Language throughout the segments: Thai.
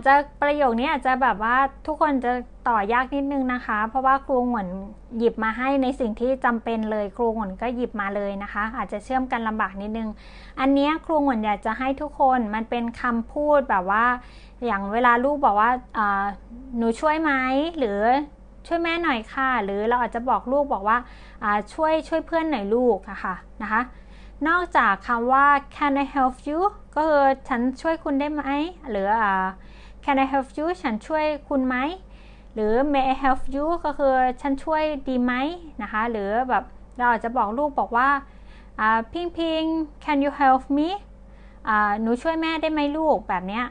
จจะประโยคนี้อาจจะแบบว่าทุกคนจะต่อยากนิดนึงนะคะ เพราะว่าครูหวนหยิบมาให้ในสิ่งที่จำเป็นเลยครูหวนก็หยิบมาเลยนะคะ อาจจะเชื่อมกันลำบากนิดนึง อันนี้ครูหวนอยากจะให้ทุกคนมันเป็นคำพูดแบบว่า อย่างเวลาลูกบอกว่าหนูช่วยไหมหรือช่วยแม่หน่อยค่ะ หรือเราอาจจะบอกลูกบอกว่าช่วยช่วยเพื่อนหน่อยลูกอะค่ะนะคะ นอกจากคำว่า can I help you ก็คือฉันช่วยคุณได้ไหมหรืออ can I help you ฉันช่วยคุณไหม หรือ may I help you ก็คือฉันช่วยดีไหมนะคะ หรือแบบเราอาจจะบอกลูกบอกว่าพิงพิง can you help me หนูช่วยแม่ได้ไหมลูกแบบเนี้ย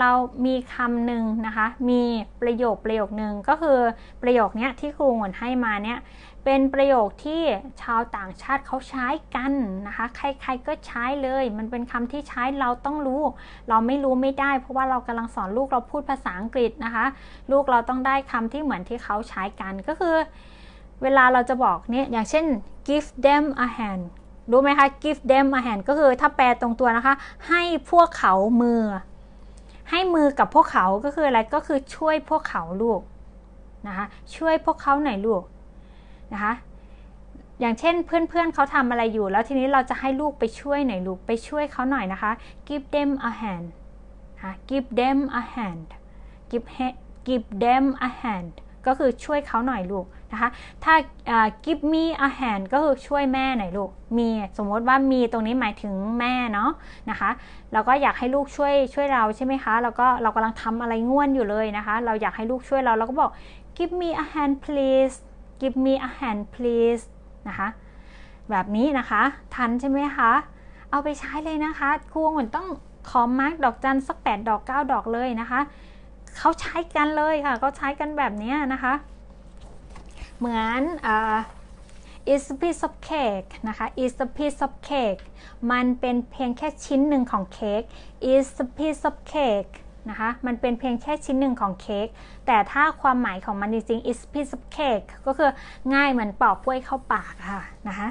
เรามีคำหนึ่งนะคะ มีประโยคประโยคหนึ่งก็คือประโยคเนี้ยที่ครูหวนให้มาเนี้ย เป็นประโยคที่ชาวต่างชาติเขาใช้กันนะคะ ใครๆก็ใช้เลย มันเป็นคำที่ใช้เราต้องรู้ เราไม่รู้ไม่ได้ เพราะว่าเรากำลังสอนลูกเราพูดภาษาอังกฤษนะคะ ลูกเราต้องได้คำที่เหมือนที่เขาใช้กันก็คือ เวลาเราจะบอกเนี่ยอย่างเช่น give them a hand รู้ไหมคะ give them a hand ก็คือถ้าแปลตรงตัวนะคะ ให้พวกเขามือ ให้มือกับพวกเขาก็คืออะไรก็คือช่วยพวกเขาลูกนะคะช่วยพวกเขาหน่อยลูก นะคะ อย่างเช่นเพื่อนๆเขาทำอะไรอยู่ แล้วทีนี้เราจะให้ลูกไปช่วยหน่อยลูกไปช่วยเขาหน่อยนะคะ give them a hand นะ give them a hand give give them a hand ก็คือช่วยเขาหน่อยลูกนะคะ ถ้าอ่า give me a hand ก็คือช่วยแม่หน่อยลูก มีสมมติว่ามีตรงนี้หมายถึงแม่เนาะนะคะ เราก็อยากให้ลูกช่วยช่วยเราใช่ไหมคะ แล้วก็เรากำลังทำอะไรง่วนอยู่เลยนะคะ เราอยากให้ลูกช่วยเราเราก็บอก give me a hand please give me a hand please นะคะแบบนี้นะคะ ทันใช่ไหมคะ เอาไปใช้เลยนะคะครูเหมือนต้องขอมาร์กดอกจันสัก 8 ดอก 9 ดอกเลยนะคะ เขาใช้กันเลยค่ะเขาใช้กันแบบนี้นะคะ เหมือนอ่า is a piece of cake นะคะ is a piece of cake มันเป็นเพียงแค่ชิ้นหนึ่งของเค้ก is a piece of cake นะคะ มันเป็นเพียงแค่ชิ้นหนึ่งของเค้ก แต่ถ้าความหมายของมันจริงๆ is piece of cake ก็คือง่ายเหมือนปอกกล้วยเข้าปากค่ะนะคะ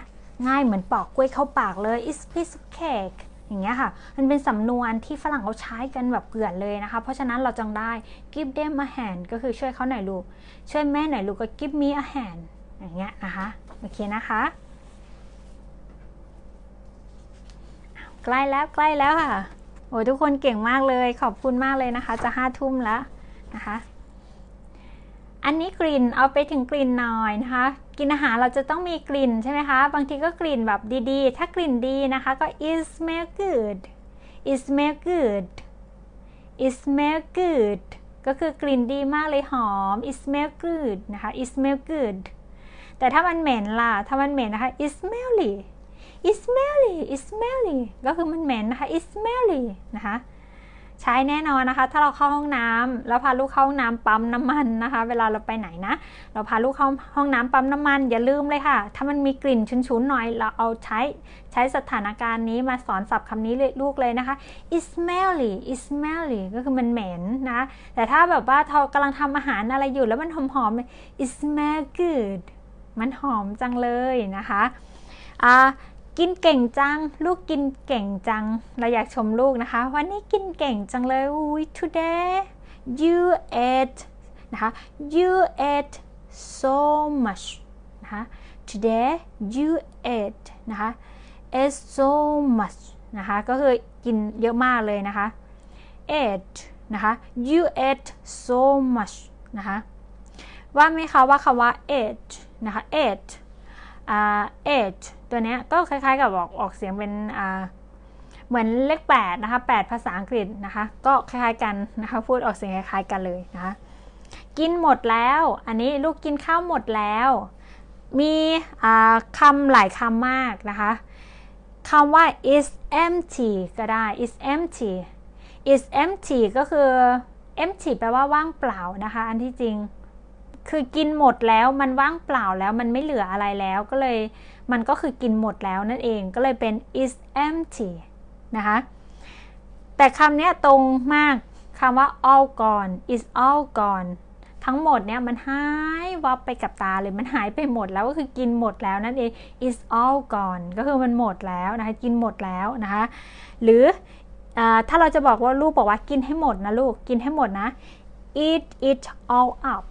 ง่ายเหมือนปอกกล้วยเข้าปากเลย is piece of cake อย่างเงี้ยค่ะ มันเป็นสำนวนที่ฝรั่งเขาใช้กันแบบเกลื่อนเลยนะคะ เพราะฉะนั้นเราจงได้ give them a hand ก็คือช่วยเขาหน่อยลูก ช่วยแม่หน่อยลูกก็ give me a hand อย่างเงี้ยนะคะ โอเคนะคะ ใกล้แล้วใกล้แล้วค่ะ โอ้ยทุกคนเก่งมากเลย ขอบคุณมากเลยนะคะ จะห้าทุ่มแล้วนะคะ อันนี้กลิ่นเอาไปถึงกลิ่นหน่อยนะคะ กินอาหารเราจะต้องมีกลิ่นใช่ไหมคะ บางทีก็กลิ่นแบบดีๆ ถ้ากลิ่นดีนะคะก็ it smell good it smell good it smell good ก็คือกลิ่นดีมากเลยหอม it smell good นะคะ it smell good แต่ถ้ามันเหม็นล่ะ ถ้ามันเหม็นนะคะ it smelly it smelly it smelly ก็คือมันเหม็นนะคะ it smelly นะคะใช้แน่นอนนะคะ ถ้าเราเข้าห้องน้ำแล้วพาลูกเข้าห้องน้ำปั๊มน้ำมันนะคะ เวลาเราไปไหนนะ เราพาลูกเข้าห้องน้ำปั๊มน้ำมัน อย่าลืมเลยค่ะ ถ้ามันมีกลิ่นฉุนๆหน่อย เราเอาใช้ใช้สถานการณ์นี้มาสอนศัพท์คำนี้เลยลูกเลยนะคะ it smelly it smelly ก็คือมันเหม็นนะ แต่ถ้าแบบว่าเรากำลังทำอาหารอะไรอยู่แล้วมันหอมๆ it smell good มันหอมจังเลยนะคะอ่า กินเก่งจัง ลูกกินเก่งจัง เราอยากชมลูกนะคะ วันนี้กินเก่งจังเลยอุ้ย today you ate นะคะ you ate so much นะคะ today you ate นะคะ ate so much นะคะก็คือกินเยอะมากเลยนะคะ ate นะคะ you ate so much นะคะว่าไหมคะว่าคำว่า ate นะคะ ate อ่า ate ตัวนี้ก็คล้ายๆกับออกออกเสียงเป็นเหมือนเลข8นะคะ8ภาษาอังกฤษนะคะ ก็คล้ายๆกันนะคะ พูดออกเสียงคล้ายๆกันเลยนะคะ กินหมดแล้ว อันนี้ลูกกินข้าวหมดแล้ว มีคำหลายคำมากนะคะคำว่า is empty ก็ได้ is empty is empty ก็คือ empty แปลว่าว่างเปล่านะคะ อันที่จริง คือกินหมดแล้วมันว่างเปล่าแล้วมันไม่เหลืออะไรแล้วก็เลยมันก็คือกินหมดแล้วนั่นเองก็เลยเป็น is empty นะคะแต่คำนี้ตรงมากคำว่า all gone is all gone ทั้งหมดเนี่ยมันหายวับไปกับตาเลยมันหายไปหมดแล้วก็คือกินหมดแล้วนั่นเอง is all gone ก็คือมันหมดแล้วนะคะกินหมดแล้วนะคะหรืออถ้าเราจะบอกว่าลูกบอกว่ากินให้หมดนะลูกกินให้หมดนะ eat it all up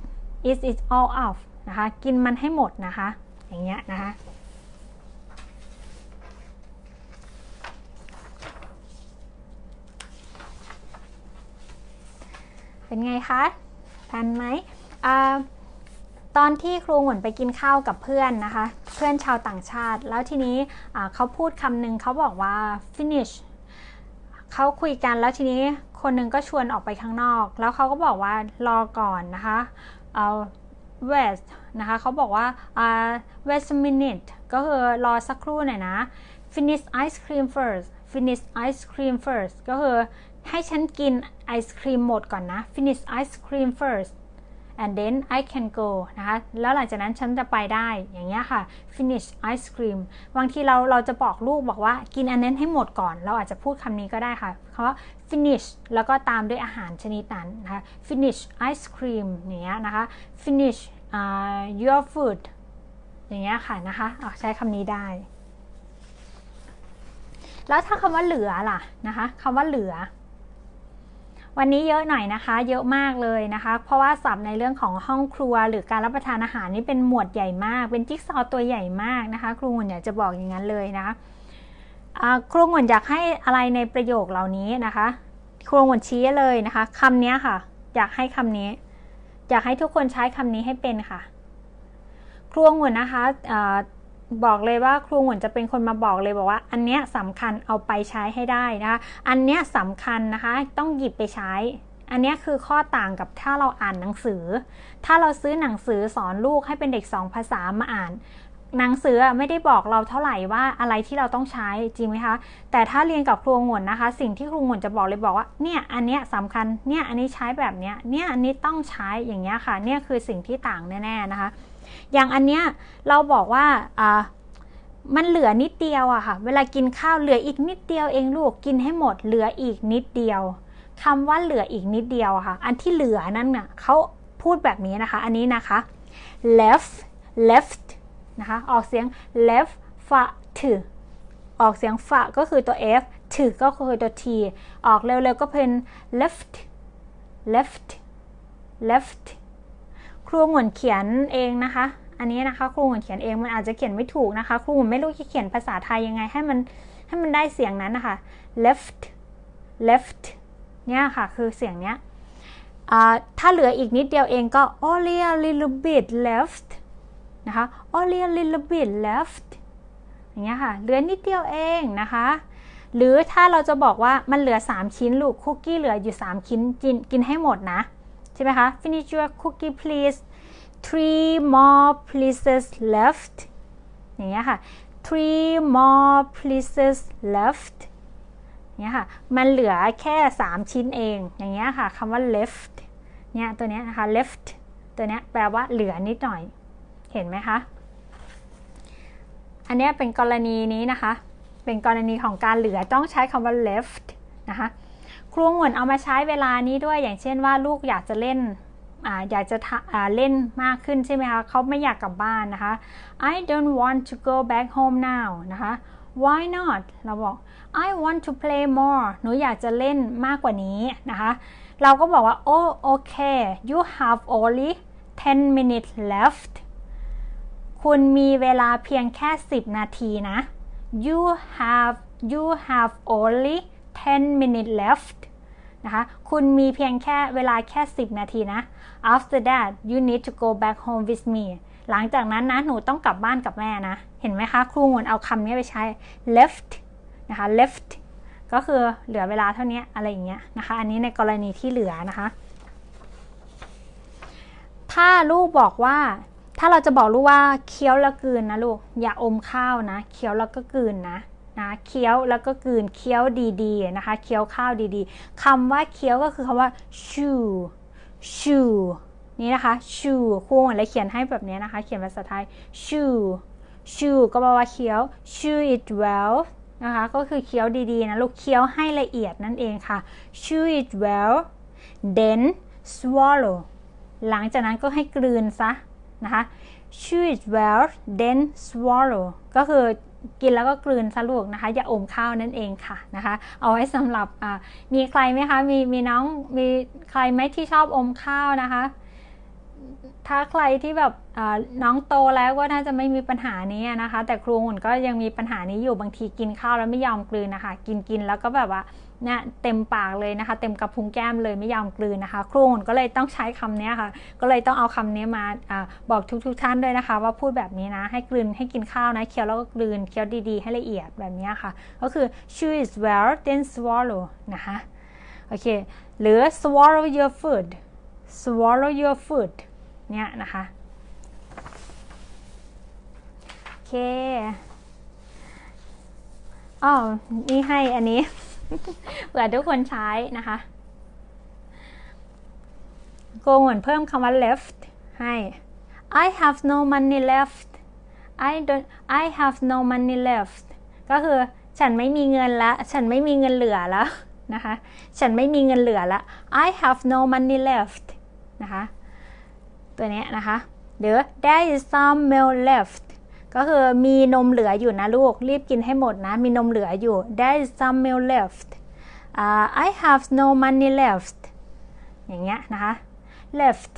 eat it all up นะคะ กินมันให้หมดนะคะ อย่างเงี้ยนะคะ เป็นไงคะ ทันไหมตอนที่ครูหวนไปกินข้าวกับเพื่อนนะคะ เพื่อนชาวต่างชาติ แล้วทีนี้เขาพูดคำหนึ่งเขาบอกว่า finish เขาคุยกันแล้วทีนี้คนหนึ่งก็ชวนออกไปข้างนอก แล้วเขาก็บอกว่ารอก่อนนะคะ เอา west นะคะเขาบอกว่า west minute ก็คือรอสักครู่หน่อยนะ finish ice cream first finish ice cream first ก็คือให้ฉันกินไอศครีมหมดก่อนนะ finish ice cream first and then I can go นะคะ แล้วหลังจากนั้นฉันจะไปได้ อย่างเงี้ยค่ะ finish ice cream บางทีเราเราจะบอกลูกบอกว่ากินอันนั้นให้หมดก่อน เราอาจจะพูดคำนี้ก็ได้ค่ะคำว่า finish แล้วก็ตามด้วยอาหารชนิดนั้นนะคะ finish ice cream อย่างเงี้ยนะคะ finish uh, your food อย่างเงี้ยค่ะนะคะใช้คำนี้ได้ แล้วถ้าคำว่าเหลือล่ะนะคะคำว่าเหลือ วันนี้เยอะหน่อยนะคะ เยอะมากเลยนะคะ เพราะว่าสับในเรื่องของห้องครัว หรือการรับประทานอาหารนี่เป็นหมวดใหญ่มาก เป็นจิ๊กซอว์ตัวใหญ่มากนะคะ ครูหวนอยากจะบอกอย่างนั้นเลยนะค ครูหวนอยากให้อะไรในประโยคเหล่านี้นะคะครูหวนชี้เลยนะคะคำนี้ค่ะ อยากให้คำนี้ อยากให้ทุกคนใช้คำนี้ให้เป็นค่ะ ครูหวนนะคะบอกเลยว่าครูหวนจะเป็นคนมาบอกเลยบอกว่า อันเนี้ยสำคัญเอาไปใช้ให้ได้นะคะ อันเนี้ยสำคัญนะคะต้องหยิบไปใช้ อันนี้คือข้อต่างกับถ้าเราอ่านหนังสือ ถ้าเราซื้อหนังสือสอนลูกให้เป็นเด็กสองภาษามาอ่าน หนังสือไม่ได้บอกเราเท่าไหร่ว่าอะไรที่เราต้องใช้จริงไหมคะ แต่ถ้าเรียนกับครูงวนนะคะ สิ่งที่ครูงวนจะบอกเลยบอกว่าเนี่ยอันเนี้ยสำคัญเนี่ยอันนี้ใช้แบบเนี้ยเนี่ยอันนี้ต้องใช้อย่างเงี้ยค่ะเนี่ยคือสิ่งที่ต่างแน่ๆนะคะ อย่างอันเนี้ยเราบอกว่าอ่ามันเหลือนิดเดียวอะค่ะ เวลากินข้าวเหลืออีกนิดเดียวเองลูกกินให้หมดเหลืออีกนิดเดียวคำว่าเหลืออีกนิดเดียวอะค่ะ อันที่เหลือนั่นน่ะเขาพูดแบบนี้นะคะ อันนี้นะคะ left left นะคะ ออกเสียง left ฟะถือออกเสียงฟะก็คือตัว f ถือก็คือตัว t ออกเร็วๆก็เป็น left left left ครูเหมือนเขียนเองนะคะ อันนี้นะคะครูเหมือนเขียนเองมันอาจจะเขียนไม่ถูกนะคะ ครูไม่รู้จะเขียนภาษาไทยยังไงให้มันให้มันได้เสียงนั้นนะคะ left left เนี่ยค่ะคือเสียงเนี้ยถ้าเหลืออีกนิดเดียวเองก็ only a little bit left นะคะ only a little bit left อย่างเงี้ยค่ะ เหลือนิดเดียวเองนะคะ หรือถ้าเราจะบอกว่ามันเหลือ 3 ชิ้นลูกคุกกี้เหลืออยู่ 3 ชิ้นกินกินให้หมดนะ ใช่ไหมคะ finish your cookie please three more pieces left อย่างเงี้ยค่ะ three more pieces left เงี้ยค่ะ มันเหลือแค่ 3 ชิ้นเอง อย่างเงี้ยค่ะคำว่า left เนี่ยตัวเนี้ยนะคะ left ตัวเนี้ยแปลว่าเหลือนิดหน่อย เห็นไหมคะ อันนี้เป็นกรณีนี้นะคะ เป็นกรณีของการเหลือต้องใช้คำว่า left นะคะ ครูหวนเอามาใช้เวลานี้ด้วย อย่างเช่นว่าลูกอยากจะเล่นออยากจะเล่นมากขึ้นใช่ไหมคะเขาไม่อยากกลับบ้านนะคะ I don't want to go back home now นะคะ why not เราบอก I want to play more หนูอยากจะเล่นมากกว่านี้นะคะ เราก็บอกว่า oh okay you have only 10 minutes left คุณมีเวลาเพียงแค่ 10 นาทีนะ you have you have only 10 minutes left นะคะ คุณมีเพียงแค่เวลาแค่ 10 นาทีนะ after that you need to go back home with me หลังจากนั้นนะ หนูต้องกลับบ้านกับแม่นะ เห็นไหมคะ ครูงวนเอาคำนี้ไปใช้ left นะคะ left ก็คือเหลือเวลาเท่านี้อะไรอย่างเงี้ยนะคะ อันนี้ในกรณีที่เหลือนะคะ ถ้าลูกบอกว่า ถ้าเราจะบอกลูกว่าเคี้ยวแล้วกืนนะลูก อย่าอมข้าวนะ เคี้ยวแล้วก็กืนนะนะเคี้ยวแล้วก็กืนเคี้ยวดีๆนะคะ เคี้ยวข้าวดีๆคำว่าเคี้ยวก็คือคำว่า chew chew นี่นะคะ chew ครูอะไรเขียนให้แบบนี้นะคะ เขียนภาษาไทย chew chew ก็แปลว่าเคี้ยว chew it well นะคะก็คือเคี้ยวดีๆนะลูกเคี้ยวให้ละเอียดนั่นเองค่ะ chew it well then swallow หลังจากนั้นก็ให้กลืนซะ นะคะ chew it well then swallow ก็คือกินแล้วก็กลืนสลูกนะคะ อย่าอมข้าวนั่นเองค่ะนะคะ เอาไว้สำหรับมีใครไหมคะ มีมีน้องมีใครไหมที่ชอบอมข้าวนะคะ ถ้าใครที่แบบน้องโตแล้วก็น่าจะไม่มีปัญหานี้นะคะ แต่ครูหุ่นก็ยังมีปัญหานี้อยู่บางทีกินข้าวแล้วไม่ยอมกลืนนะคะ กินกินแล้วก็แบบว่า เนี่ยเต็มปากเลยนะคะ เต็มกระพุ้งแก้มเลยไม่ยอมกลืนนะคะ ครูหุ่นก็เลยต้องใช้คำนี้ค่ะ ก็เลยต้องเอาคำนี้มาอบอกทุกๆทท่านด้วยนะคะ ว่าพูดแบบนี้นะ ให้กลืนให้กินข้าวนะเคี้ยวแล้วก็กลืนเคี้ยวดีๆ ให้ละเอียดแบบนี้ค่ะ ก็คือ chew is well then swallow นะคะโอเคหรือ swallow your food swallow your food เนี่ยนะคะโอเคอ๋อนี่ให้อันนี้ เผื่อทุกคนใช้นะคะ โกงเหมือนเพิ่มคำว่า left ให้ I have no money left I don't I have no money left ก็คือฉันไม่มีเงินละ ฉันไม่มีเงินเหลือแล้วนะคะ ฉันไม่มีเงินเหลือละ I have no money left นะคะ ตัวนี้นะคะ หรือ there is some mail left ก็คือมีนมเหลืออยู่นะลูก รีบกินให้หมดนะ มีนมเหลืออยู่ there's some milk left uh, I have no money left อย่างเงี้ยนะคะ left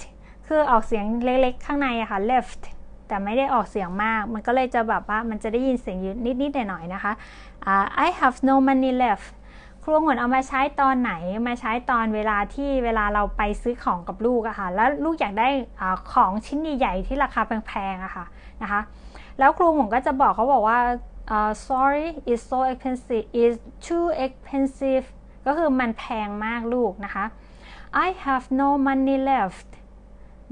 คือออกเสียงเล็กๆ ข้างในอะค่ะ left แต่ไม่ได้ออกเสียงมาก มันก็เลยจะแบบว่ามันจะได้ยินเสียงอยู่นิดๆหน่อยๆนะคะ uh, I have no money left ครูหวนเอามาใช้ตอนไหนมาใช้ตอนเวลาที่เวลาเราไปซื้อของกับลูกอะค่ะ แล้วลูกอยากได้อของชิ้นใหญ่ๆที่ราคาแพงๆอะค่ะนะคะ แล้วครูผมก็จะบอกเขาบอกว่า uh, sorry is so expensive is too expensive ก็คือมันแพงมากลูกนะคะ I have no money left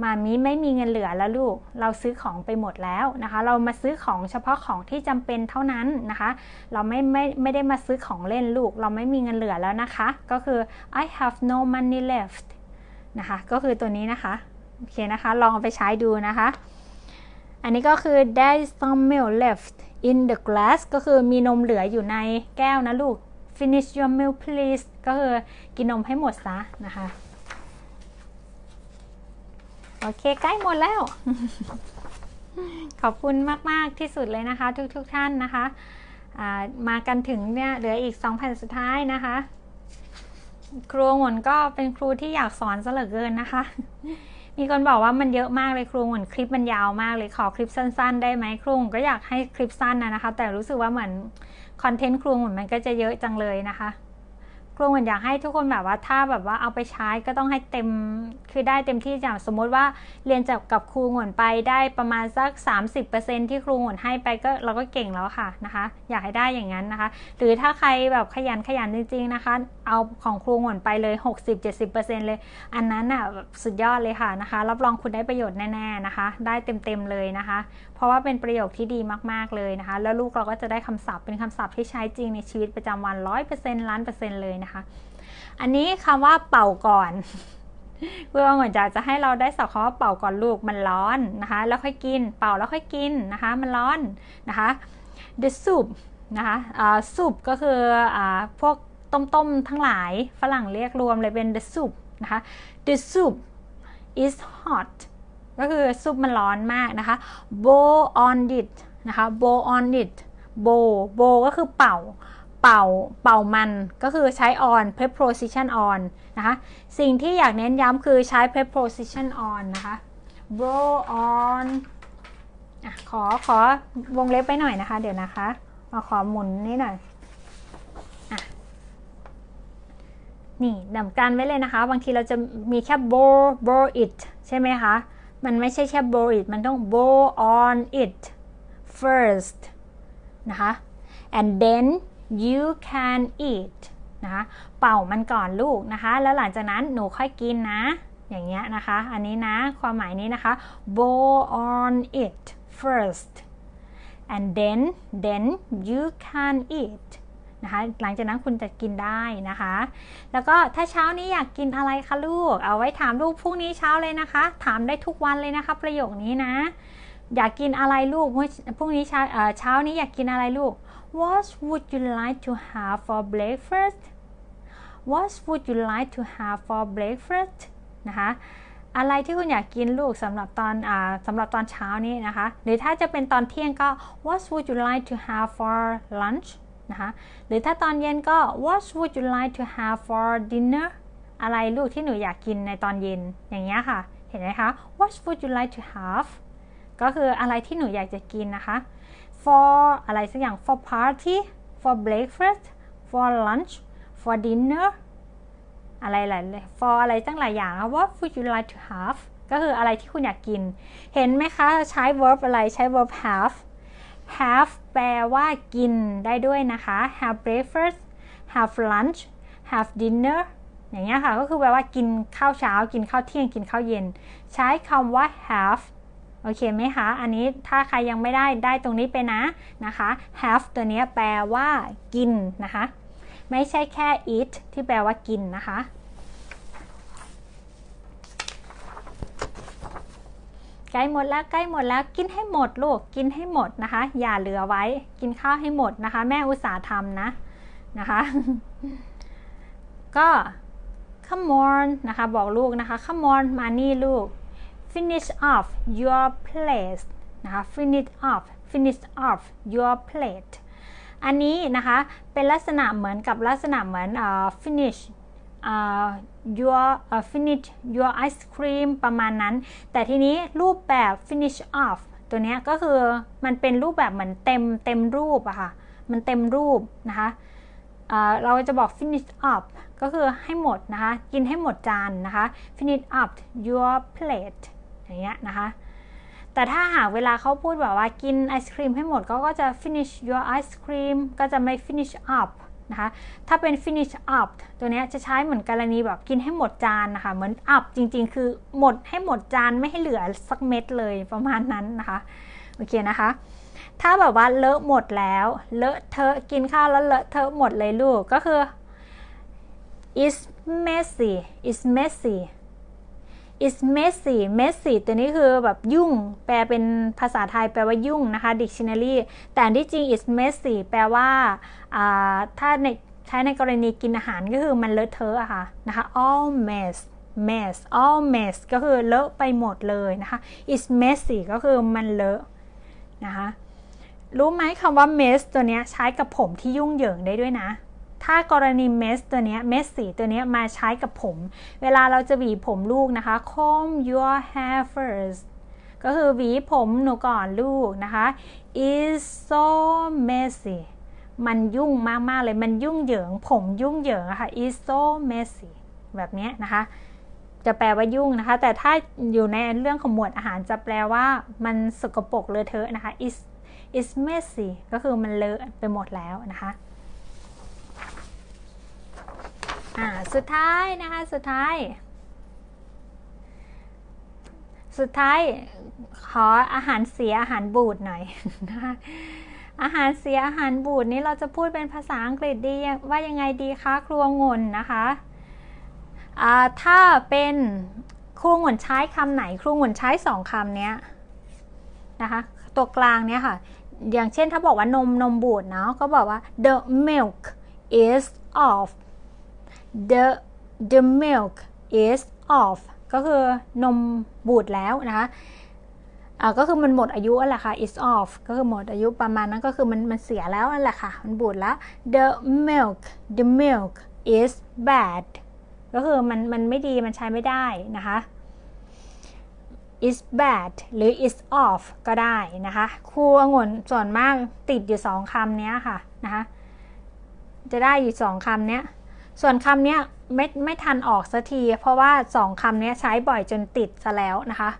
มามีไม่มีเงินเหลือแล้วลูก เราซื้อของไปหมดแล้วนะคะ เรามาซื้อของเฉพาะของที่จำเป็นเท่านั้นนะคะ เราไม่ไม่ไม่ได้มาซื้อของเล่นลูก เราไม่มีเงินเหลือแล้วนะคะ ก็คือ I have no money left นะคะ ก็คือตัวนี้นะคะ โอเคนะคะ ลองเอาไปใช้ดูนะคะ อันนี้ก็คือ there's some milk left in the glass ก็คือมีนมเหลืออยู่ในแก้วนะลูก finish your milk please ก็คือกินนมให้หมดซะนะคะ โอเค ใกล้หมดแล้ว ขอบคุณมาก ๆ ที่สุดเลยนะคะ ทุกๆทท่านนะคะ มากันถึงเนี่ยเหลืออีก2แผ่นสุดท้ายนะคะ ครูหวนก็เป็นครูที่อยากสอนซะเหลือเกินนะคะ มีคนบอกว่ามันเยอะมากเลยครูเหมือนคลิปมันยาวมากเลยขอคลิปสั้น ๆ ได้ไหมครูก็อยากให้คลิปสั้นนะนะคะ แต่รู้สึกว่าเหมือนคอนเทนต์ครูเหมือนมันก็จะเยอะจังเลยนะคะ ครูเหมือนอยากให้ทุกคนแบบว่าถ้าแบบว่าเอาไปใช้ก็ต้องให้เต็มคือได้เต็มที่อย่างสมมติว่าเรียนจากกับครูหวนไปได้ประมาณสัก 30%ที่ครูหวนให้ไปก็เราก็เก่งแล้วค่ะนะคะ อยากให้ได้อย่างนั้นนะคะ หรือถ้าใครแบบขยันขยันจริงๆนะคะ เอาของครูหวนไปเลย 60-70%เลย อันนั้นอะสุดยอดเลยค่ะนะคะ รับรองคุณได้ประโยชน์แน่ๆนะคะ ได้เต็มๆเลยนะคะ เพราะว่าเป็นประโยคที่ดีมากๆเลยนะคะ แล้วลูกเราก็จะได้คำศัพท์เป็นคำศัพท์ที่ใช้จริงในชีวิตประจำวัน100%ล้านเปอร์เซ็นต์เลยนะคะ อันนี้คำว่าเป่าก่อนเพื่อเหมือนจะจะให้เราได้สอบคำว่าเป่าก่อนลูกมันร้อนนะคะ แล้วค่อยกิน เป่าแล้วค่อยกินนะคะ มันร้อนนะคะ the soup นะคะอ่า soup ก็คืออ่าพวกต้มๆทั้งหลายฝรั่งเรียกรวมเลยเป็น the soup นะคะ the soup is hot ก็คือซุปมันร้อนมากนะคะ bow on it นะคะ bow on it bow bow ก็คือเป่า เป่า เป่ามันก็คือใช้ on preposition on นะคะ สิ่งที่อยากเน้นย้ำคือใช้ preposition on นะคะ blow on อขอ ขอวงเล็บไปหน่อยนะคะ เดี๋ยวนะคะมาขอหมุนนี่หน่อยอนี่ดำกันไว้เลยนะคะ บางทีเราจะมีแค่ blow blow it ใช่ไหมคะ มันไม่ใช่แค่ blow it มันต้อง blow on it first นะคะ and then you can eat นะคะเป่ามันก่อนลูกนะคะ แล้วหลังจากนั้นหนูค่อยกินนะ อย่างเงี้ยนะคะ อันนี้นะ ความหมายนี้นะคะ bow on it first and then then you can eat นะคะ หลังจากนั้นคุณจะกินได้นะคะ แล้วก็ถ้าเช้านี้อยากกินอะไรคะลูก เอาไว้ถามลูกพรุ่งนี้เช้าเลยนะคะ ถามได้ทุกวันเลยนะคะ ประโยคนี้นะ อยากกินอะไรลูกพรุ่งนี้เช้าเช้านี้อยากกินอะไรลูก What would you like to have for breakfast What would you like to have for breakfast นะคะ อะไรที่คุณอยากกินลูกสำหรับตอนอสำหรับตอนเช้านี้นะคะ หรือถ้าจะเป็นตอนเที่ยงก็ what would you like to have for lunch นะคะ หรือถ้าตอนเย็นก็ what would you like to have for dinner อะไรลูกที่หนูอยากกินในตอนเย็น อย่างเงี้ยค่ะ เห็นไหมคะ what would you like to have ก็คืออะไรที่หนูอยากจะกินนะคะ for อะไรสักอย่าง for party for breakfast for lunch for dinner อะไรหลาย for อะไรตั้งหลายอย่าง what would you like to have ก็คืออะไรที่คุณอยากกิน เห็นไหมคะ ใช้ verb อะไร ใช้ verb have have แปลว่ากินได้ด้วยนะคะ have breakfast have lunch have dinner อย่างเงี้ยค่ะ ก็คือแปลว่ากินข้าวเช้า กินข้าวเที่ยง กินข้าวเย็น ใช้คำว่า have โอเคไหมคะ อันนี้ถ้าใครยังไม่ได้ได้ตรงนี้ไปนะนะคะ have ตัวนี้แปลว่ากินนะคะ ไม่ใช่แค่ eat ที่แปลว่ากินนะคะ ใกล้หมดแล้วใกล้หมดแล้วกินให้หมดลูกกินให้หมดนะคะ อย่าเหลือไว้กินข้าวให้หมดนะคะ แม่อุตส่าห์ทำนะนะคะ ก็ come on นะคะ บอกลูกนะคะ come on มานี่ลูก finish off your plate นะคะ finish off finish off your plate อันนี้นะคะ เป็นลักษณะเหมือนกับลักษณะเหมือน uh, finish your uh, finish your ice cream ประมาณนั้น แต่ทีนี้รูปแบบ finish off ตัวนี้ก็คือมันเป็นรูปแบบเหมือนเต็มเต็มรูปอะค่ะ มันเต็มรูปนะคะเราจะบอก finish up ก็คือให้หมดนะคะ กินให้หมดจานนะคะ finish up your plate อย่างเงี้ยนะคะ แต่ถ้าหากเวลาเขาพูดแบบว่ากินไอศครีมให้หมดก็จะ finish your ice cream ก็จะไม่ finish up นะคะ ถ้าเป็น finish up ตัวนี้จะใช้เหมือนกรณีแบบกินให้หมดจานนะคะ เหมือน up จริงๆ คือหมดให้หมดจานไม่ให้เหลือสักเม็ดเลยประมาณนั้นนะคะ โอเคนะคะ ถ้าแบบว่าเลอะหมดแล้ว เลอะเทอะกินข้าวแล้วเลอะเทอะหมดเลยลูก ก็คือ is messy is messy is messy messy ตัวนี้คือแบบยุ่ง แปลเป็นภาษาไทยแปลว่ายุ่งนะคะ dictionary แต่ที่จริง is messy แปลว่าถ้าในใช้ในกรณีกินอาหารก็คือมันเลอะเทอะอะค่ะนะคะ all mess mess all mess ก็คือเลอะไปหมดเลยนะคะ is messy ก็คือมันเลอะนะคะ รู้ไหมคำว่า mess ตัวนี้ใช้กับผมที่ยุ่งเหยิงได้ด้วยนะ ถ้ากรณี mess ตัวนี้ mess สีตัวนี้มาใช้กับผม เวลาเราจะหวีผมลูกนะคะ comb your hair first ก็คือหวีผมหนูก่อนลูกนะคะ is so messy มันยุ่งมากๆเลย มันยุ่งเหยิง ผมยุ่งเหยิงอะค่ะ is so messy แบบนี้นะคะ จะแปลว่ายุ่งนะคะ แต่ถ้าอยู่ในเรื่องของหมวดอาหารจะแปลว่ามันสกปรกเลอะเทอะนะคะ is is messy ก็คือมันเลอะไปหมดแล้วนะคะ อ่าสุดท้ายนะคะสุดท้าย สุดท้ายขออาหารเสียอาหารบูดหน่อยนะคะอาหารเสียอาหารบูดนี้เราจะพูดเป็นภาษาอังกฤษดีว่ายังไงดีคะครัวงนนะคะถ้าเป็นครูงนใช้คำไหนครูงนใช้สองคำนี้นะคะตัวกลางเนี้ยค่ะ อย่างเช่นถ้าบอกว่านมนมบูดเนาะก็บอกว่า the milk is off the the milk is off ก็คือนมบูดแล้วนะคะอ่าก็คือมันหมดอายุแหละค่ะ is off ก็คือหมดอายุประมาณนั้นก็คือมันมันเสียแล้วนั่นแหละค่ะ มันบูดแล้ว the milk the milk is bad ก็คือมันมันไม่ดีมันใช้ไม่ได้นะคะ is bad หรือ is off ก็ได้นะคะครูองุ่นส่วนมากติดอยู่สองคำนี้ค่ะนะคะจะได้อยู่สองคำนี้ ส่วนคำนี้ไม่ไม่ทันออกสักที เพราะว่าสองคำนี้ใช้บ่อยจนติดซะแล้วนะคะ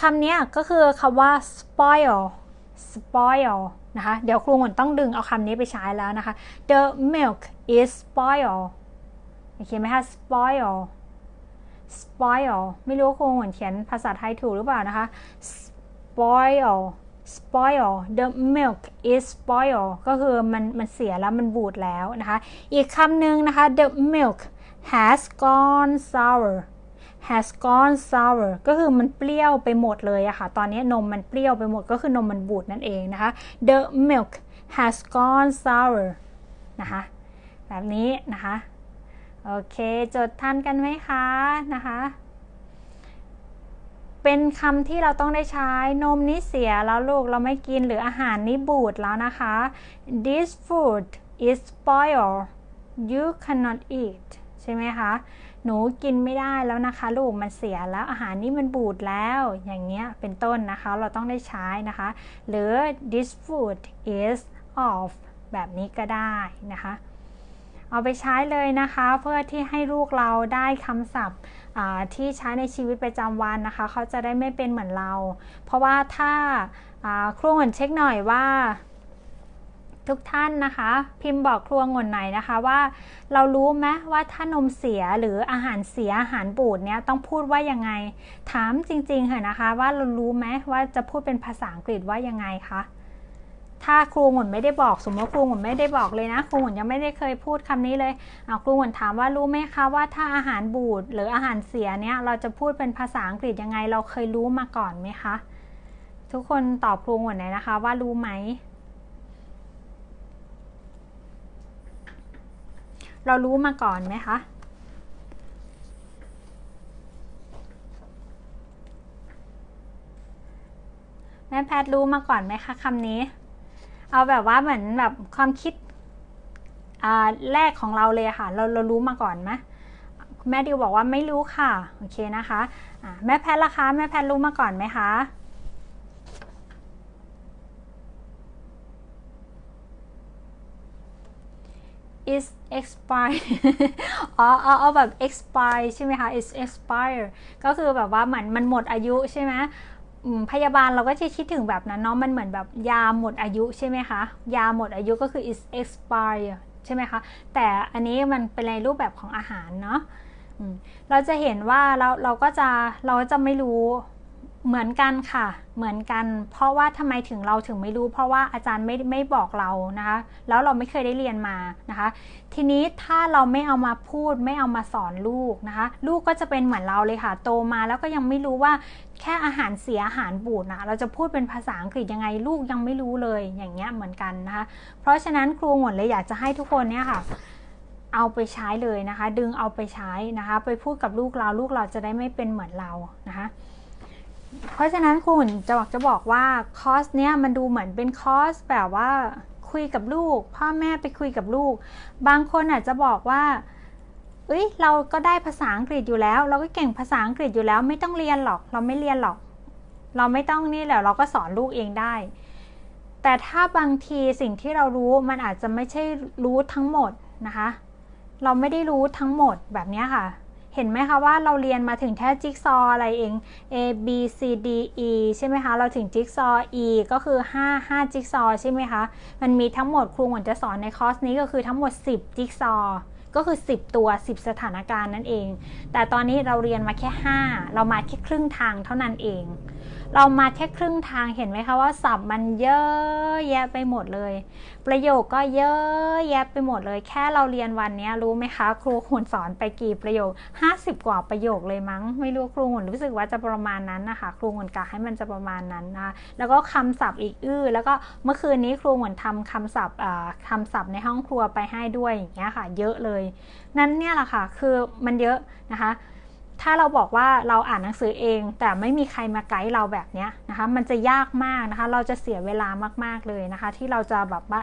คำนี้ก็คือคำว่า spoil spoil นะคะเดี๋ยวครูหนต้องดึงเอาคำนี้ไปใช้แล้วนะคะ the milk is spoil โอเคไหมคะ spoil spoil ไม่รู้ครูหนเขียนภาษาไทยถูกหรือเปล่านะคะ spoil spoil the milk is spoil ก็คือมันมันเสียแล้วมันบูดแล้วนะคะ อีกคำหนึ่งนะคะ the milk has gone sour has gone sour ก็คือมันเปรี้ยวไปหมดเลยอะค่ะ ตอนนี้นมมันเปรี้ยวไปหมดก็คือนมมันบูดนั่นเองนะคะ the milk has gone sour นะคะ แบบนี้นะคะ โอเค จดทันกันไหมคะ นะคะ เป็นคำที่เราต้องได้ใช้ นมนี้เสียแล้วลูกเราไม่กินหรืออาหารนี้บูดแล้วนะคะ this food is spoiled you cannot eat ใช่ไหมคะ หนูกินไม่ได้แล้วนะคะ ลูกมันเสียแล้วอาหารนี้มันบูดแล้ว อย่างเงี้ยเป็นต้นนะคะ เราต้องได้ใช้นะคะ หรือ this food is off แบบนี้ก็ได้นะคะ เอาไปใช้เลยนะคะ เพื่อที่ให้ลูกเราได้คำศัพท์ที่ใช้ในชีวิตประจำวันนะคะ เขาจะได้ไม่เป็นเหมือนเรา เพราะว่าถ้าครูหนเช็คหน่อยว่า ทุกท่านนะคะ พิมพ์บอกครัวงนไหนนะคะว่า เรารู้ไหมว่าถ้านมเสียหรืออาหารเสียอาหารบูดเนี้ยต้องพูดว่ายังไง ถามจริงๆค่ะนะคะ ว่าเรารู้ไหมว่าจะพูดเป็นภาษาอังกฤษว่ายังไงคะ ถ้าครูหมุนไม่ได้บอก สมมติครูหมุนไม่ได้บอกเลยนะ ครูหมุนยังไม่ได้เคยพูดคำนี้เลยเอาครูหมุนถามว่ารู้ไหมคะว่าถ้าอาหารบูดหรืออาหารเสียเนี้ยเราจะพูดเป็นภาษาอังกฤษยังไง เราเคยรู้มาก่อนไหมคะ ทุกคนตอบครูหมุนหน่อยนะคะ ว่ารู้ไหม เรารู้มาก่อนไหมคะแม่แพทรู้มาก่อนไหมคะคำนี้ เอาแบบว่าเหมือนแบบความคิดแรกของเราเลยค่ะ เราเรารู้มาก่อนไหมแม่ดิวบอกว่าไม่รู้ค่ะ โอเคนะคะะแม่แพทล่ะคะ แม่แพทรู้มาก่อนไหมคะ is expire อ๋อเอาแบบ expire ใช่ไหมคะ is expire ก็คือแบบว่าเหมือนมันหมดอายุใช่ไหม พยาบาลเราก็จะคิดถึงแบบนั้นเนาะมันเหมือนแบบยาหมดอายุใช่ไหมคะยาหมดอายุก็คือ is expired ใช่ไหมคะแต่อันนี้มันเป็นในรูปแบบของอาหารเนาะเราจะเห็นว่าเราเราก็จะเราจะไม่รู้ เหมือนกันค่ะ เหมือนกัน เพราะว่าทำไมถึงเราถึงไม่รู้ เพราะว่าอาจารย์ไม่ไม่บอกเรานะคะ แล้วเราไม่เคยได้เรียนมานะคะ ทีนี้ถ้าเราไม่เอามาพูด ไม่เอามาสอนลูกนะคะ ลูกก็จะเป็นเหมือนเราเลยค่ะ โตมาแล้วก็ยังไม่รู้ว่าแค่อาหารเสียอาหารบูดนะเราจะพูดเป็นภาษาอังกฤษยังไงลูกยังไม่รู้เลยอย่างเงี้ยเหมือนกันนะคะ เพราะฉะนั้นครูหมดเลยอยากจะให้ทุกคนเนี่ยค่ะเอาไปใช้เลยนะคะ ดึงเอาไปใช้นะคะ ไปพูดกับลูกเราลูกเราจะได้ไม่เป็นเหมือนเรานะคะ เพราะฉะนั้นคุณจะบอกจะบอกว่าคอร์สเนี้ยมันดูเหมือนเป็นคอร์สแบบว่าคุยกับลูก พ่อแม่ไปคุยกับลูก บางคนอาจจะบอกว่าเอ้ยเราก็ได้ภาษาอังกฤษอยู่แล้ว เราก็เก่งภาษาอังกฤษอยู่แล้ว ไม่ต้องเรียนหรอก เราไม่เรียนหรอก เราไม่ต้องนี่แหละเราก็สอนลูกเองได้ แต่ถ้าบางทีสิ่งที่เรารู้มันอาจจะไม่ใช่รู้ทั้งหมดนะคะ เราไม่ได้รู้ทั้งหมดแบบนี้ค่ะ เห็นไหมคะว่าเราเรียนมาถึงแค่จิ๊กซออะไรเอง A B C D E ใช่ไหมคะ เราถึงจิ๊กซอ E ก็คือ 5 5จิ๊กซอใช่ไหมคะ มันมีทั้งหมดครูหวนจะสอนในคอร์สนี้ก็คือทั้งหมด 10จิ๊กซอก็คือ 10 ตัว 10 สถานการณ์นั่นเอง แต่ตอนนี้เราเรียนมาแค่ 5 เรามาแค่ครึ่งทางเท่านั้นเอง เรามาแค่ครึ่งทางเห็นไหมคะว่าศัพท์มันเยอะแยะไปหมดเลย ประโยคก็เยอะแยะไปหมดเลย แค่เราเรียนวันนี้รู้ไหมคะ ครูหุ่นสอนไปกี่ประโยค 50 กว่าประโยคเลยมั้ง ไม่รู้ครูหุ่นรู้สึกว่าจะประมาณนั้นนะคะ ครูหุ่นกะให้มันจะประมาณนั้นนะแล้วก็คำศัพท์อีกอื้อแล้วก็เมื่อคืนนี้ครูหุ่นทำคำศัพท์คำศัพท์ในห้องครัวไปให้ด้วยอย่างเงี้ยค่ะ เยอะเลย นั้นเนี่ยแหละค่ะ คือมันเยอะนะคะ ถ้าเราบอกว่าเราอ่านหนังสือเอง แต่ไม่มีใครมาไกด์เราแบบนี้นะคะ มันจะยากมากนะคะ เราจะเสียเวลามากๆเลยนะคะ ที่เราจะแบบว่า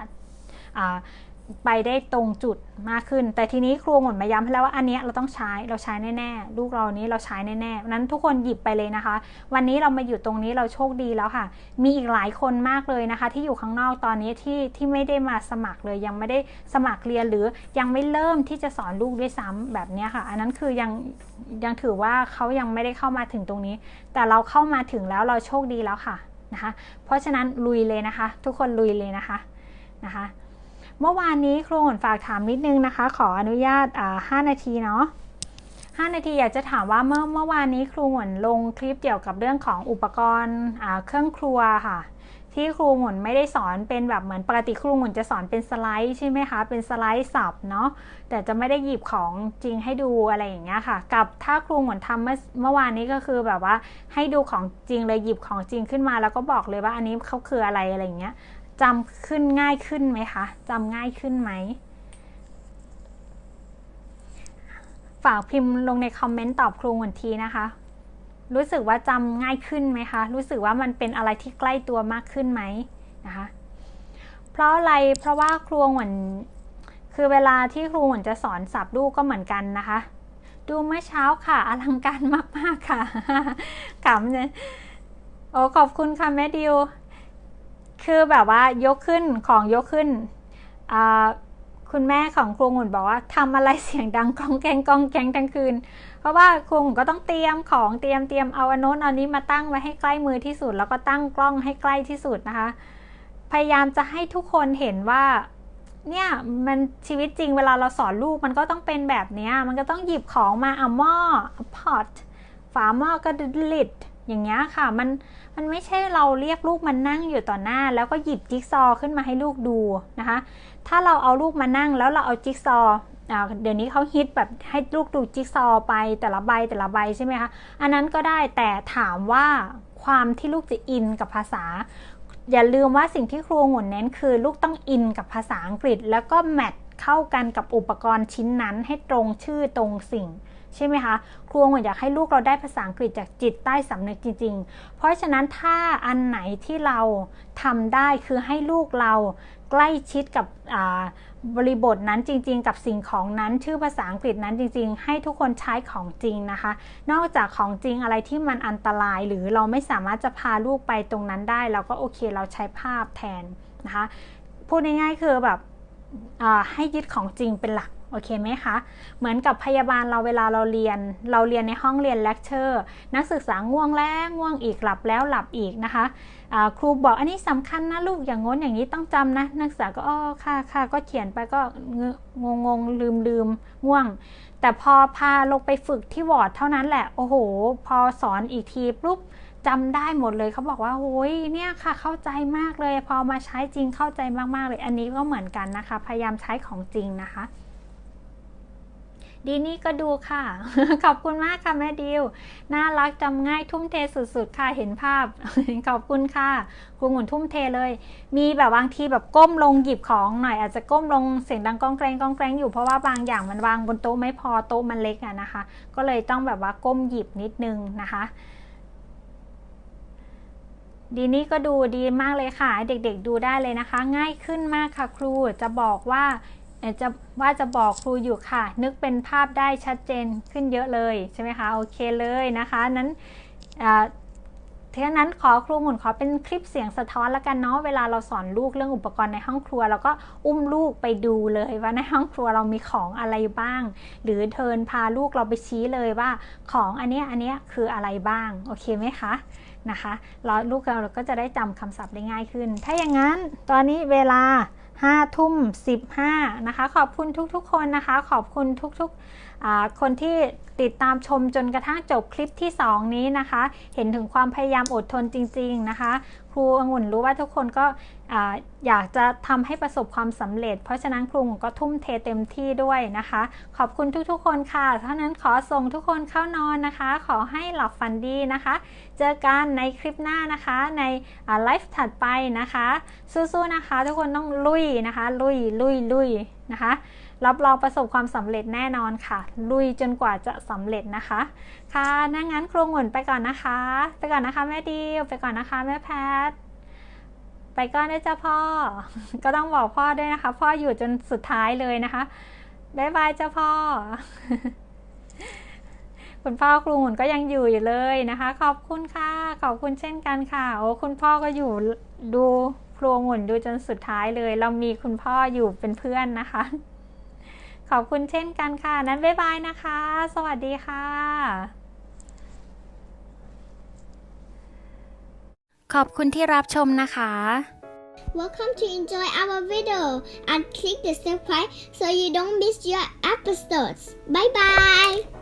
ไปได้ตรงจุดมากขึ้น แต่ทีนี้ครูหมดมาย้ำให้แล้วว่าอันนี้เราต้องใช้เราใช้แน่ๆ ลูกเรานี้เราใช้แน่ๆนั้นทุกคนหยิบไปเลยนะคะ วันนี้เรามาอยู่ตรงนี้เราโชคดีแล้วค่ะ มีอีกหลายคนมากเลยนะคะ ที่อยู่ข้างนอกตอนนี้ที่ที่ไม่ได้มาสมัครเลยยังไม่ได้สมัครเรียนหรือยังไม่เริ่มที่จะสอนลูกด้วยซ้ำแบบนี้ค่ะ อันนั้นคือยังยังถือว่าเขายังไม่ได้เข้ามาถึงตรงนี้ แต่เราเข้ามาถึงแล้วเราโชคดีแล้วค่ะนะคะ เพราะฉะนั้นลุยเลยนะคะ ทุกคนลุยเลยนะคะนะคะ เมื่อวานนี้ครูหนฝากถามนิดนึงนะคะ ขออนุญาต5นาทีเนาะ5นาทีอยากจะถามว่าเมื่อเมื่อวานนี้ครูหนลงคลิปเกี่ยวกับเรื่องของอุปกรณ์เครื่องครัวค่ะ ที่ครูหมุนไม่ได้สอนเป็นแบบเหมือนปกติครูหมุนจะสอนเป็นสไลด์ใช่ไหมคะเป็นสไลด์สับเนาะแต่จะไม่ได้หยิบของจริงให้ดูอะไรอย่างเงี้ยค่ะ กับถ้าครูหมุนทำเมื่อเมื่อวานนี้ก็คือแบบว่าให้ดูของจริงเลยหยิบของจริงขึ้นมา แล้วก็บอกเลยว่าอันนี้เขาคืออะไรอะไรอย่างเงี้ย จำขึ้นง่ายขึ้นไหมคะจำง่ายขึ้นไหม ฝากพิมพ์ลงในคอมเมนต์ตอบครูหนทีนะคะ รู้สึกว่าจำง่ายขึ้นไหมคะ รู้สึกว่ามันเป็นอะไรที่ใกล้ตัวมากขึ้นไหมนะคะ เพราะอะไร เพราะว่าครูหวนคือเวลาที่ครูหวนจะสอนสับลูกก็เหมือนกันนะคะ ดูเมื่อเช้าค่ะอลังการมากๆค่ะขำเลยโอ้ขอบคุณค่ะแม่ดิว คือแบบว่ายกขึ้นของยกขึ้น คุณแม่ของครูหมุนบอกว่าทำอะไรเสียงดังกองแกงกองแกงทั้งคืน เพราะว่าครูหมุนก็ต้องเตรียมของเตรียมเตรียมเอาอันโน้นเอานี้มาตั้งไว้ให้ใกล้มือที่สุด แล้วก็ตั้งกล้องให้ใกล้ที่สุดนะคะ พยายามจะให้ทุกคนเห็นว่าเนี่ยมันชีวิตจริงเวลาเราสอนลูกมันก็ต้องเป็นแบบนี้มันก็ต้องหยิบของมาเอาหม้อพอตฝาหม้อก็ลิดอย่างเงี้ยค่ะ มัน มันไม่ใช่เราเรียกลูกมานั่งอยู่ต่อหน้า แล้วก็หยิบจิ๊กซอว์ขึ้นมาให้ลูกดูนะคะ ถ้าเราเอาลูกมานั่งแล้วเราเอาจิ๊กซอว์อ่าเดี๋ยวนี้เขาฮิตแบบให้ลูกดูจิ๊กซอว์ไปแต่ละใบแต่ละใบใช่ไหมคะ อันนั้นก็ได้แต่ถามว่าความที่ลูกจะอินกับภาษา อย่าลืมว่าสิ่งที่ครูหมุนเน้นคือ ลูกต้องอินกับภาษาอังกฤษ แล้วก็แมทเข้ากันกับอุปกรณ์ชิ้นนั้นให้ตรงชื่อตรงสิ่ง ใช่ไหมคะ ครูหมุนอยากให้ลูกเราได้ภาษาอังกฤษจากจิตใต้สำนึกจริง ๆ เพราะฉะนั้นถ้าอันไหนที่เราทำได้คือให้ลูกเราใกล้ชิดกับบริบทนั้นจริง ๆ กับสิ่งของนั้นชื่อภาษาอังกฤษนั้นจริง ๆ ให้ทุกคนใช้ของจริงนะคะ นอกจากของจริงอะไรที่มันอันตราย หรือเราไม่สามารถจะพาลูกไปตรงนั้นได้ เราก็โอเคเราใช้ภาพแทนนะคะพูดง่ายๆคือแบบให้ยึดของจริงเป็นหลัก โอเคไหมคะ เหมือนกับพยาบาลเราเวลาเราเรียน เราเรียนในห้องเรียนเลคเชอร์ นักศึกษาง่วงแล้วง่วงอีกหลับแล้วหลับอีกนะคะะครูบอกอันนี้สำคัญนะลูกอย่างง้นอย่างนี้ต้องจำนะ นักศึกษาก็อ๋อค่ะค่ะก็เขียนไปก็งงงลืมลืมง่วง แต่พอพาลงไปฝึกที่วอร์ดเท่านั้นแหละ โอ้โห พอสอนอีกทีปุ๊บจำได้หมดเลยเขาบอกว่าโอ้ยเนี่ยค่ะเข้าใจมากเลย พอมาใช้จริงเข้าใจมากๆเลย อันนี้ก็เหมือนกันนะคะ พยายามใช้ของจริงนะคะ ดีนี่ก็ดูค่ะ ขอบคุณมากค่ะแม่ดิว น่ารักจำง่ายทุ่มเทสุดๆ ค่ะเห็นภาพ ขอบคุณค่ะครูหมุนทุ่มเทเลย มีแบบบางทีแบบก้มลงหยิบของหน่อยอาจจะก้มลงเสียงดังก้องแกรงก้องแกรงอยู่เพราะว่าบางอย่างมันวางบนโต๊ะไม่พอโต๊ะมันเล็กอะนะคะ ก็เลยต้องแบบว่าก้มหยิบนิดนึงนะคะดีนี้ก็ดูดีมากเลยค่ะ เด็กๆดูได้เลยนะคะ ง่ายขึ้นมากค่ะครูจะบอกว่า จะว่าจะบอกครูอยู่ค่ะ นึกเป็นภาพได้ชัดเจนขึ้นเยอะเลยใช่ไหมคะโอเคเลยนะคะนั้นทีนั้นขอครูหมุนขอเป็นคลิปเสียงสะท้อนแล้วกันเนาะเวลาเราสอนลูกเรื่องอุปกรณ์ในห้องครัวเราก็อุ้มลูกไปดูเลยว่าในห้องครัวเรามีของอะไรบ้าง หรือเทินพาลูกเราไปชี้เลยว่าของอันเนี้ยอันเนี้ยคืออะไรบ้างโอเคไหมคะนะคะแล้วลูกเราก็จะได้จำคำศัพท์ได้ง่ายขึ้น ถ้าอย่างนั้นตอนนี้เวลา 5ทุ่ม15นะคะ ขอบคุณทุกๆ คนนะคะ ขอบคุณทุกๆ คนที่ติดตามชมจนกระทั่งจบคลิปที่ 2 นี้นะคะ เห็นถึงความพยายามอดทนจริง ๆนะคะ ครูองุ่นรู้ว่าทุกคนก็อยากจะทำให้ประสบความสำเร็จ เพราะฉะนั้นครูก็ทุ่มเทเต็มที่ด้วยนะคะ ขอบคุณทุกๆ คนค่ะเท่านั้นขอส่งทุกคนเข้านอนนะคะ ขอให้หลับฝันดีนะคะ เจอกันในคลิปหน้านะคะในไลฟ์ถัดไปนะคะ สู้ๆนะคะ ทุกคนต้องลุยนะคะ ลุยลุยลุยนะคะ รับรองประสบความสำเร็จแน่นอนค่ะ ลุยจนกว่าจะสำเร็จนะคะ ค่ะนั่งั้นครูหมุนไปก่อนนะคะ ไปก่อนนะคะแม่ดิวไปก่อนนะคะแม่แพทไปก่อนนะจ้าพ่อ ก็ต้องบอกพ่อด้วยนะคะ พ่ออยู่จนสุดท้ายเลยนะคะบ๊ายบายจ้าพ่อ คุณพ่อครูหมุนก็ยังอยู่อยู่เลยนะคะ ขอบคุณค่ะ ขอบคุณเช่นกันค่ะ โอ้คุณพ่อก็อยู่ดูครูหมุนดูจนสุดท้ายเลย เรามีคุณพ่ออยู่เป็นเพื่อนนะคะ ขอบคุณเช่นกันค่ะ นั้นบ๊ายบายนะคะ สวัสดีค่ะ ขอบคุณที่รับชมนะคะ Welcome to enjoy our video and click the subscribe so you don't miss your episodes. Bye bye.